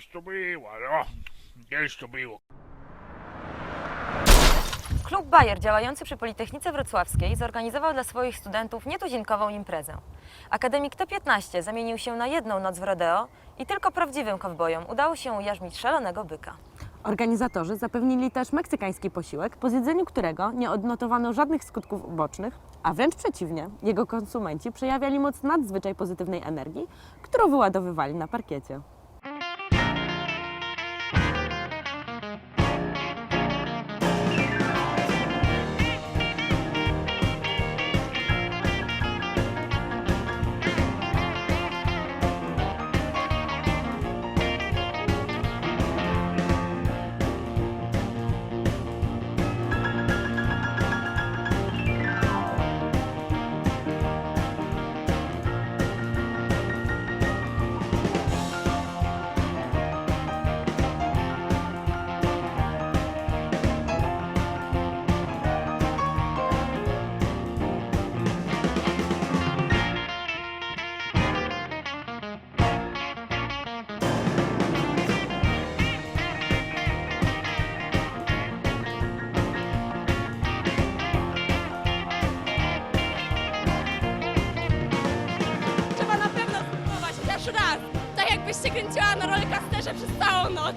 kiedyś to było, no. Kiedyś to było. Klub Bayer działający przy Politechnice Wrocławskiej zorganizował dla swoich studentów nietuzinkową imprezę. Akademik T15 zamienił się na jedną noc w rodeo i tylko prawdziwym kowbojom udało się ujarzmić szalonego byka. Organizatorzy zapewnili też meksykański posiłek, po zjedzeniu którego nie odnotowano żadnych skutków ubocznych, a wręcz przeciwnie, jego konsumenci przejawiali moc nadzwyczaj pozytywnej energii, którą wyładowywali na parkiecie. Raz. Tak jakbyś się kręciła na rollercoasterze przez całą noc.